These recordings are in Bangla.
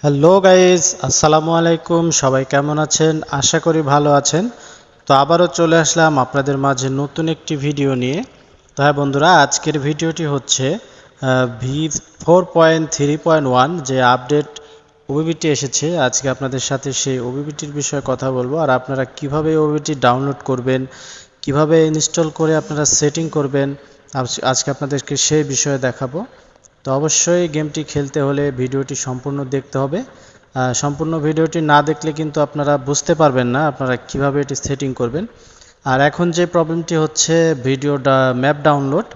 হ্যালো গাইজ আসসালামু আলাইকুম সবাই কেমন আছেন? আশা করি ভালো আছেন। তো আবারও চলে আসলাম আপনাদের মাঝে নতুন একটি ভিডিও নিয়ে। তো হ্যাঁ বন্ধুরা, আজকের ভিডিওটি হচ্ছে V four point three point one যে আপডেট ওবিবিটি এসেছে। আজকে আপনাদের সাথে সেই ওবিবিটির বিষয়ে কথা বলব। আর আপনারা কীভাবে ওবিবিটি ডাউনলোড করবেন, কীভাবে ইনস্টল করে আপনারা সেটিং করবেন, আজ- আজকে আপনাদেরকে সেই বিষয়ে দেখাবো। তো অবশ্যই গেমটি খেলতে হলে ভিডিওটি সম্পূর্ণ দেখতে হবে। সম্পূর্ণ ভিডিওটি না দেখলে কিন্তু আপনারা বুঝতে পারবেন না আপনারা কীভাবে এটি সেটিং করবেন। আর এখন যে প্রবলেমটি হচ্ছে ভিডিও ম্যাপ ডাউনলোড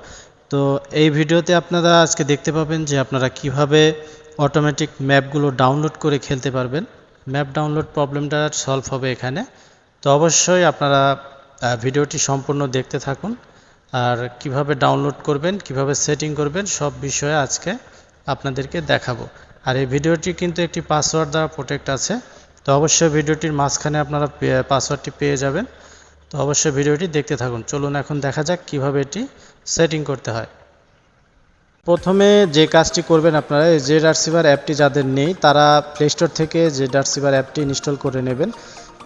তো এই ভিডিওতে আপনারা আজকে দেখতে পাবেন যে আপনারা কীভাবে অটোমেটিক ম্যাপগুলো ডাউনলোড করে খেলতে পারবেন। ম্যাপ ডাউনলোড প্রবলেমটা সলভ হবে এখানে। তো অবশ্যই আপনারা ভিডিওটি সম্পূর্ণ দেখতে থাকুন। আর কীভাবে ডাউনলোড করবেন, কীভাবে সেটিং করবেন, সব বিষয়ে আজকে আপনাদেরকে দেখাবো। আর এই ভিডিওটি কিন্তু একটি পাসওয়ার্ড দ্বারা প্রোটেক্ট আছে। তো অবশ্যই ভিডিওটির মাঝখানে আপনারা পাসওয়ার্ডটি পেয়ে যাবেন। তো অবশ্যই ভিডিওটি দেখতে থাকুন। চলুন এখন দেখা যাক কীভাবে এটি সেটিং করতে হয়। প্রথমে যে কাজটি করবেন আপনারা জেড আরসিভার অ্যাপটি যাদের নেই, তারা প্লে স্টোর থেকে জেড আরসিভার অ্যাপটি ইনস্টল করে নেবেন।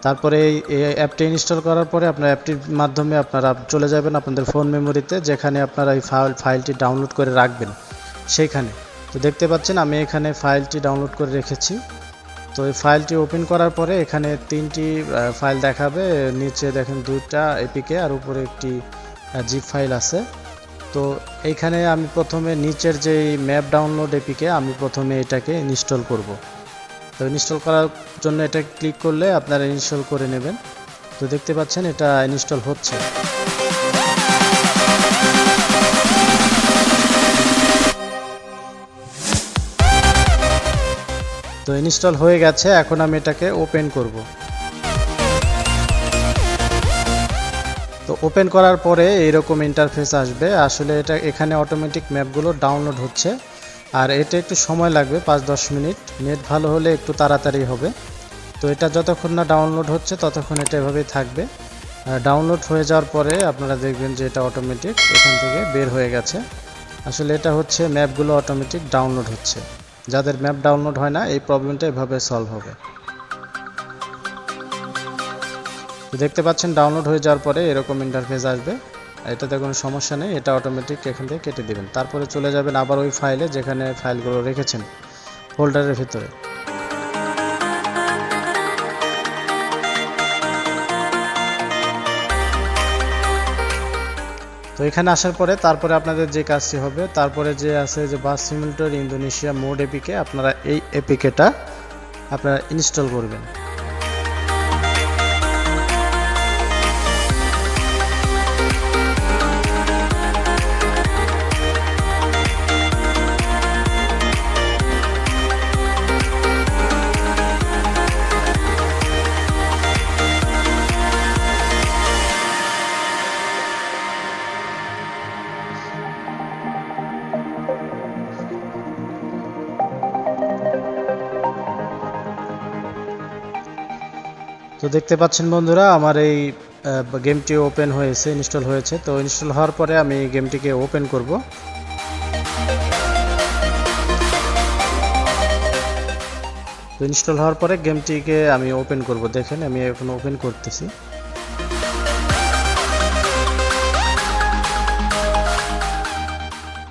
তারপরে এই অ্যাপটি ইনস্টল করার পরে আপনার অ্যাপটির মাধ্যমে আপনারা চলে যাবেন আপনাদের ফোন মেমোরিতে, যেখানে আপনারা এই ফাইল, ফাইলটি ডাউনলোড করে রাখবেন। সেইখানে। তো দেখতে পাচ্ছেন, আমি এখানে ফাইলটি ডাউনলোড করে রেখেছি। তো এই ফাইলটি ওপেন করার পরে এখানে তিনটি ফাইল দেখাবে। নিচে দেখেন দুইটা এপিকে আর উপরে একটি জিপ ফাইল আছে। তো এইখানে আমি প্রথমে নিচের যে ম্যাপ ডাউনলোড এপিকে আমি প্রথমে এটাকে ইনস্টল করব। তো ইনস্টল করার জন্য এটা ক্লিক করলে আপনারা ইনস্টল করে নেবেন। তো দেখতে পাচ্ছেন এটা ইনস্টল হচ্ছে। তো ইনস্টল হয়ে গেছে, এখন আমি এটাকে ওপেন করব। তো ওপেন করার পরে এইরকম ইন্টারফেস আসবে। আসলে এটা এখানে অটোমেটিক ম্যাপগুলো ডাউনলোড হচ্ছে। আর এটা একটু সময় লাগবে, পাঁচ দশ মিনিট। নেট ভালো হলে একটু তাড়াতাড়ি হবে। তো এটা যতক্ষণ না ডাউনলোড হচ্ছে, ততক্ষণ এটা এভাবেই থাকবে। ডাউনলোড হয়ে যাওয়ার পরে আপনারা দেখবেন যে এটা অটোমেটিক এখান থেকে বের হয়ে গেছে। আসলে এটা হচ্ছে ম্যাপগুলো অটোমেটিক ডাউনলোড হচ্ছে। যাদের ম্যাপ ডাউনলোড হয় না, এই প্রবলেমটা এভাবে সলভ হবে। দেখতে পাচ্ছেন ডাউনলোড হয়ে যাওয়ার পরে এরকম ইন্টারফেস আসবে। এটাতে কোনো সমস্যা নেই, এটা অটোমেটিক এখান থেকে কেটে দেবেন। তারপরে চলে যাবেন আবার ওই ফাইলে যেখানে ফাইলগুলো রেখেছেন ফোল্ডারের ভিতরে। তো এখানে আসার পরে তারপরে আপনাদের যে কাজটি হবে, তারপরে যে আছে যে bus simulator Indonesia mode APK আপনারা এই এপিকেটা আপনারা ইনস্টল করবেন। তো দেখতে পাচ্ছেন বন্ধুরা, আমার এই গেমটি ওপেন হয়েছে ইনস্টল হয়েছে। তো ইনস্টল হওয়ার পরে আমি গেমটিকে ওপেন করব। তো ইনস্টল হওয়ার পরে গেমটিকে আমি ওপেন করব। দেখেন, আমি এখন ওপেন করতেছি।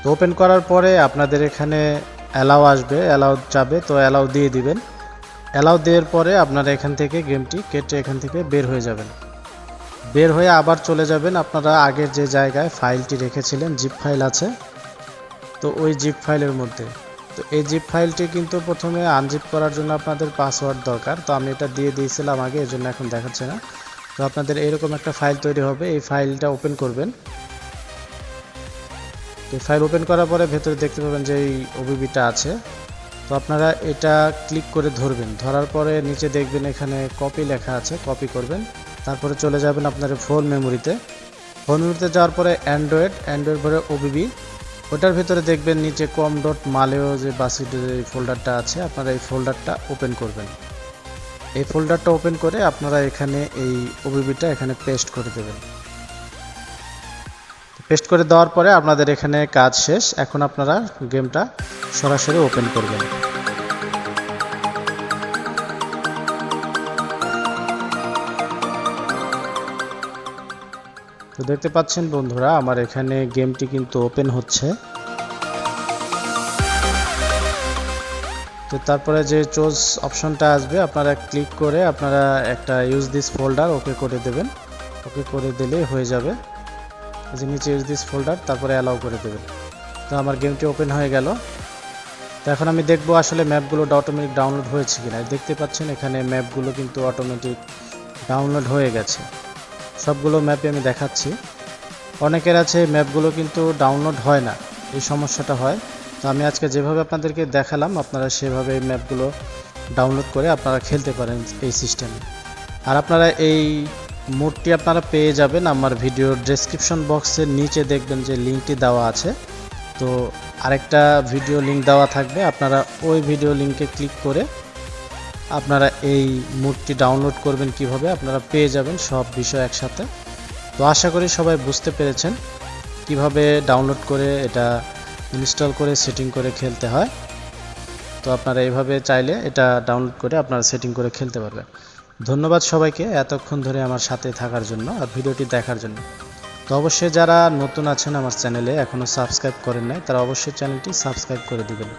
তো ওপেন করার পরে আপনাদের এখানে অ্যালাউ আসবে অ্যালাউ যাবে, তো অ্যালাউ দিয়ে দিবেন। অ্যালাউ দেওয়ার পরে আপনারা এখান থেকে গেমটি কেটে এখান থেকে বের হয়ে যাবেন। বের হয়ে আবার চলে যাবেন আপনারা আগের যে জায়গায় ফাইলটি রেখেছিলেন জিপ ফাইল আছে। তো ওই জিপ ফাইলের মধ্যে। তো এই জিপ ফাইলটি কিন্তু প্রথমে আনজিপ করার জন্য আপনাদের পাসওয়ার্ড দরকার। তো আমি এটা দিয়ে দিয়েছিলাম আগে এই জন্য এখন দেখাচ্ছে না। তো আপনাদের এরকম একটা ফাইল তৈরি হবে, এই ফাইলটা ওপেন করবেন। তো ফাইল ওপেন করার পরে ভেতরে দেখতে পাবেন যে এই ওবিবিটা আছে। তো আপনারা এটা ক্লিক করে ধরবেন। ধরার পরে নিচে দেখবেন এখানে কপি লেখা আছে কপি করবেন। তারপরে চলে যাবেন আপনার ফোন মেমোরিতে ফোন মেমোরিতে যাওয়ার পরে অ্যান্ড্রয়েড অ্যান্ড্রয়েড পরে ওবিবি ওটার ভিতরে দেখবেন নিচে কম ডট মালেও যে বাসিড এই ফোল্ডারটা আছে, আপনারা এই ফোল্ডারটা ওপেন করবেন। এই ফোল্ডারটা ওপেন করে আপনারা এখানে এই ওবিবিটা এখানে পেস্ট করে দেবেন। পেস্ট করে দেওয়ার পরে আপনাদের এখানে কাজ শেষ। এখন আপনারা গেমটা সরাসরি ওপেন করবেন। তো দেখতে পাচ্ছেন বন্ধুরা, আমার এখানে গেমটি কিন্তু ওপেন হচ্ছে। তো তারপরে যে চোজ অপশনটা আসবে, আপনারা ক্লিক করে আপনারা একটা ইউজ দিস ফোল্ডার ওকে করে দেবেন। ওকে করে দিলেই হয়ে যাবে। যে নিচে ইউজ দিস ফোল্ডার তারপরে অ্যালাউ করে দেবেন। তো আমার গেমটি ওপেন হয়ে গেল। তো এখন আমি দেখব আসলে ম্যাপগুলো অটোমেটিক ডাউনলোড হয়েছে কিনা। দেখতে পাচ্ছেন এখানে ম্যাপগুলো কিন্তু অটোমেটিক ডাউনলোড হয়ে গেছে। সবগুলো ম্যাপে আমি দেখাচ্ছি। অনেকের আছে ম্যাপগুলো কিন্তু ডাউনলোড হয় না। এই সমস্যাটা হয়। তো আমি আজকে যেভাবে আপনাদেরকে দেখালাম, আপনারা সেভাবে এই ম্যাপগুলো ডাউনলোড করে আপনারা খেলতে পারেন এই সিস্টেমে আর আপনারা এই মোডটি আপনারা পেয়ে যাবেন আমার ভিডিওর ডেসক্রিপশন বক্সের নিচে দেখবেন যে লিঙ্কটি দেওয়া আছে। তো আরেকটা ভিডিও লিঙ্ক দেওয়া থাকবে, আপনারা ওই ভিডিও লিঙ্কে ক্লিক করে আপনারা এই মুডটি ডাউনলোড করবেন কীভাবে, আপনারা পেয়ে যাবেন সব বিষয় একসাথে। তো আশা করি সবাই বুঝতে পেরেছেন কীভাবে ডাউনলোড করে এটা ইনস্টল করে সেটিং করে খেলতে হয়। তো আপনারা এইভাবে চাইলে এটা ডাউনলোড করে আপনারা সেটিং করে খেলতে পারবেন। ধন্যবাদ সবাইকে এতক্ষণ ধরে আমার সাথে থাকার জন্য আর ভিডিওটি দেখার জন্য। তো অবশ্যই যারা নতুন আছেন আমার চ্যানেলে এখনও সাবস্ক্রাইব করেন নাই, তারা অবশ্যই চ্যানেলটি সাবস্ক্রাইব করে দিবেন।